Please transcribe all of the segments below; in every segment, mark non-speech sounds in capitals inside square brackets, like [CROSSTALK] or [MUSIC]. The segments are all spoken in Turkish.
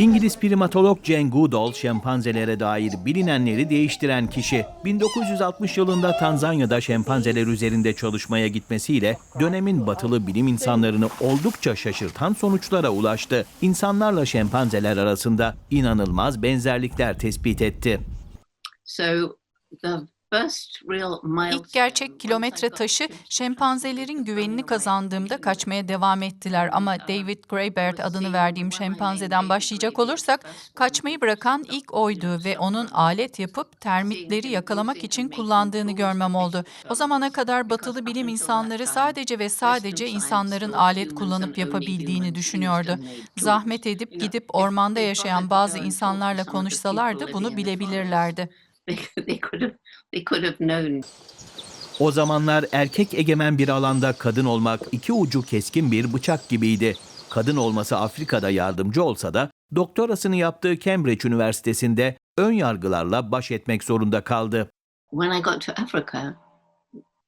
İngiliz primatolog Jane Goodall, şempanzelere dair bilinenleri değiştiren kişi. 1960 yılında Tanzanya'da şempanzeler üzerinde çalışmaya gitmesiyle dönemin batılı bilim insanlarını oldukça şaşırtan sonuçlara ulaştı. İnsanlarla şempanzeler arasında inanılmaz benzerlikler tespit etti. So the İlk gerçek kilometre taşı şempanzelerin güvenini kazandığımda kaçmaya devam ettiler ama David Graeber adını verdiğim şempanzeden başlayacak olursak kaçmayı bırakan ilk oydu ve onun alet yapıp termitleri yakalamak için kullandığını görmem oldu. O zamana kadar batılı bilim insanları sadece ve sadece insanların alet kullanıp yapabildiğini düşünüyordu. Zahmet edip gidip ormanda yaşayan bazı insanlarla konuşsalardı bunu bilebilirlerdi. They could have they could have known. O zamanlar erkek egemen bir alanda kadın olmak iki ucu keskin bir bıçak gibiydi. Kadın olması Afrika'da yardımcı olsa da doktorasını yaptığı Cambridge Üniversitesi'nde ön yargılarla baş etmek zorunda kaldı. When I got to Africa,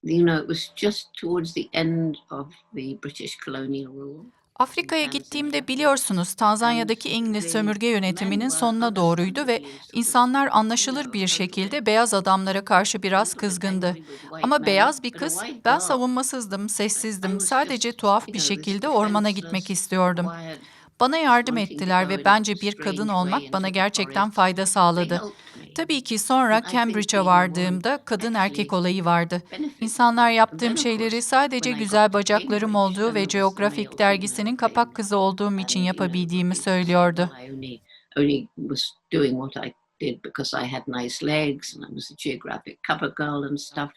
you know, it was just towards the end of the British colonial rule. Afrika'ya gittiğimde biliyorsunuz Tanzanya'daki İngiliz sömürge yönetiminin sonuna doğruydu ve insanlar anlaşılır bir şekilde beyaz adamlara karşı biraz kızgındı. Ama beyaz bir kız, ben savunmasızdım, sessizdim, sadece tuhaf bir şekilde ormana gitmek istiyordum. Bana yardım ettiler ve bence bir kadın olmak bana gerçekten fayda sağladı. Tabii ki sonra Cambridge'a vardığımda kadın erkek olayı vardı. İnsanlar yaptığım şeyleri sadece güzel bacaklarım olduğu ve Geographic dergisinin kapak kızı olduğum için yapabildiğimi söylüyordu. Did because I had nice legs and I was a geographic cover girl and stuff.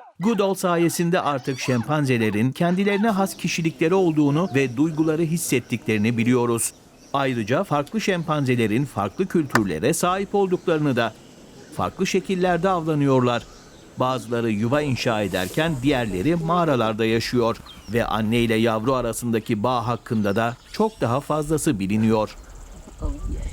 [LAUGHS] Goodall sayesinde artık şempanzelerin kendilerine has kişilikleri olduğunu ve duyguları hissettiklerini biliyoruz. Ayrıca farklı şempanzelerin farklı kültürlere sahip olduklarını da farklı şekillerde avlanıyorlar. Bazıları yuva inşa ederken diğerleri mağaralarda yaşıyor ve anne ile yavru arasındaki bağ hakkında da çok daha fazlası biliniyor. But we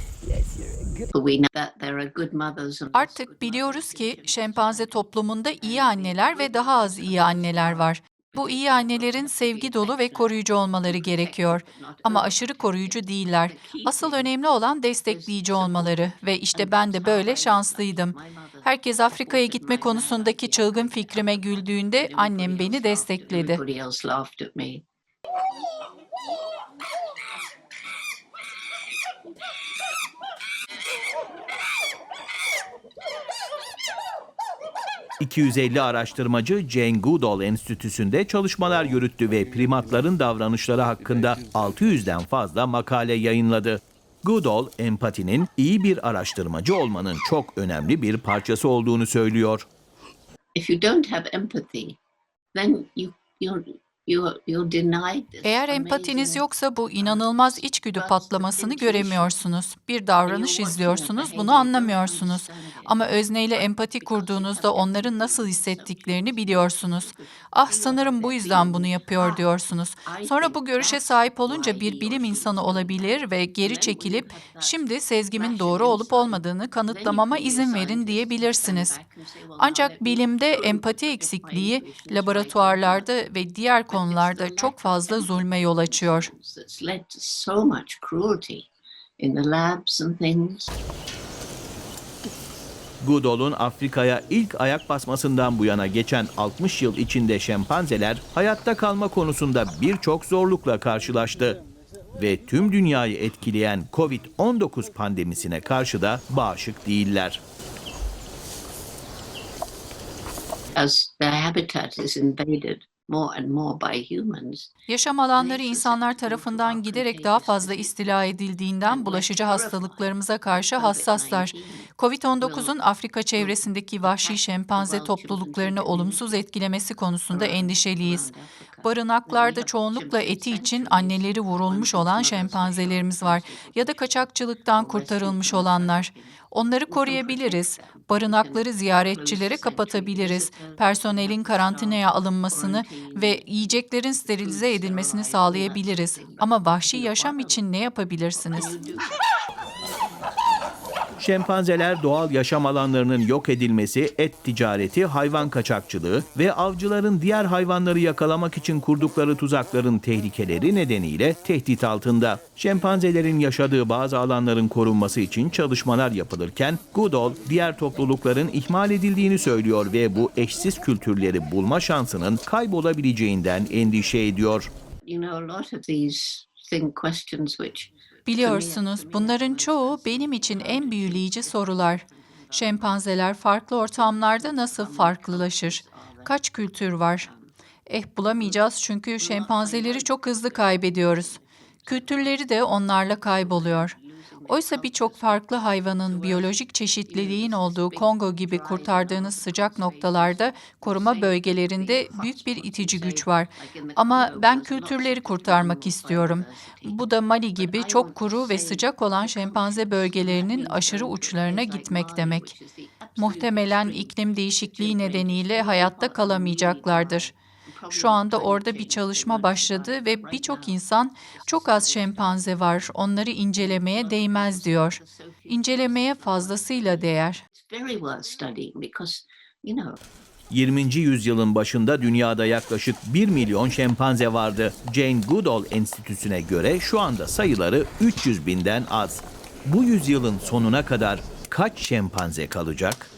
Artık biliyoruz ki şempanze toplumunda iyi anneler ve daha az iyi anneler var. Bu iyi annelerin sevgi dolu ve koruyucu olmaları gerekiyor. Ama aşırı koruyucu değiller. Asıl önemli olan destekleyici olmaları ve işte ben de böyle şanslıydım. Herkes Afrika'ya gitme konusundaki çılgın fikrime güldüğünde annem beni destekledi. ...250 araştırmacı Jane Goodall Enstitüsü'nde çalışmalar yürüttü ve primatların davranışları hakkında 600'den fazla makale yayınladı. Goodall, empatinin iyi bir araştırmacı olmanın çok önemli bir parçası olduğunu söylüyor. If you don't have empathy, then you you're Eğer empatiniz yoksa bu inanılmaz içgüdü patlamasını göremiyorsunuz. Bir davranış izliyorsunuz, bunu anlamıyorsunuz. Ama özneyle empati kurduğunuzda onların nasıl hissettiklerini biliyorsunuz. Ah sanırım bu yüzden bunu yapıyor diyorsunuz. Sonra bu görüşe sahip olunca bir bilim insanı olabilir ve geri çekilip şimdi sezgimin doğru olup olmadığını kanıtlamama izin verin diyebilirsiniz. Ancak bilimde empati eksikliği laboratuvarlarda ve diğer konularda çok fazla zulme yol açıyor. That's led to so much cruelty in the labs and things. Goodall'un Afrika'ya ilk ayak basmasından bu yana geçen 60 yıl içinde şempanzeler hayatta kalma konusunda birçok zorlukla karşılaştı. Ve tüm dünyayı etkileyen Covid-19 pandemisine karşı da bağışık değiller. As their habitat is invaded more and more by humans, Yaşam alanları insanlar tarafından giderek daha fazla istila edildiğinden bulaşıcı hastalıklarımıza karşı hassaslar. Covid-19'un Afrika çevresindeki vahşi şempanze topluluklarını olumsuz etkilemesi konusunda endişeliyiz. Barınaklarda çoğunlukla eti için anneleri vurulmuş olan şempanzelerimiz var ya da kaçakçılıktan kurtarılmış olanlar. Onları koruyabiliriz. Barınakları ziyaretçilere kapatabiliriz. Personelin karantinaya alınmasını ve yiyeceklerin sterilize edilmesini sağlayabiliriz. Ama vahşi yaşam için ne yapabilirsiniz? Şempanzeler doğal yaşam alanlarının yok edilmesi, et ticareti, hayvan kaçakçılığı ve avcıların diğer hayvanları yakalamak için kurdukları tuzakların tehlikeleri nedeniyle tehdit altında. Şempanzelerin yaşadığı bazı alanların korunması için çalışmalar yapılırken Goodall diğer toplulukların ihmal edildiğini söylüyor ve bu eşsiz kültürleri bulma şansının kaybolabileceğinden endişe ediyor. You know, a lot of these thing questions which Biliyorsunuz bunların çoğu benim için en büyüleyici sorular. Şempanzeler farklı ortamlarda nasıl farklılaşır? Kaç kültür var? Eh bulamayacağız çünkü şempanzeleri çok hızlı kaybediyoruz. Kültürleri de onlarla kayboluyor. Oysa birçok farklı hayvanın biyolojik çeşitliliğin olduğu Kongo gibi kurtardığınız sıcak noktalarda koruma bölgelerinde büyük bir itici güç var. Ama ben kültürleri kurtarmak istiyorum. Bu da Mali gibi çok kuru ve sıcak olan şempanze bölgelerinin aşırı uçlarına gitmek demek. Muhtemelen iklim değişikliği nedeniyle hayatta kalamayacaklardır. Şu anda orada bir çalışma başladı ve birçok insan çok az şempanze var, onları incelemeye değmez diyor. İncelemeye fazlasıyla değer. it's very worth studying because, you know, 20. yüzyılın başında dünyada yaklaşık 1 milyon şempanze vardı. Jane Goodall Enstitüsü'ne göre şu anda sayıları 300 binden az. Bu yüzyılın sonuna kadar kaç şempanze kalacak?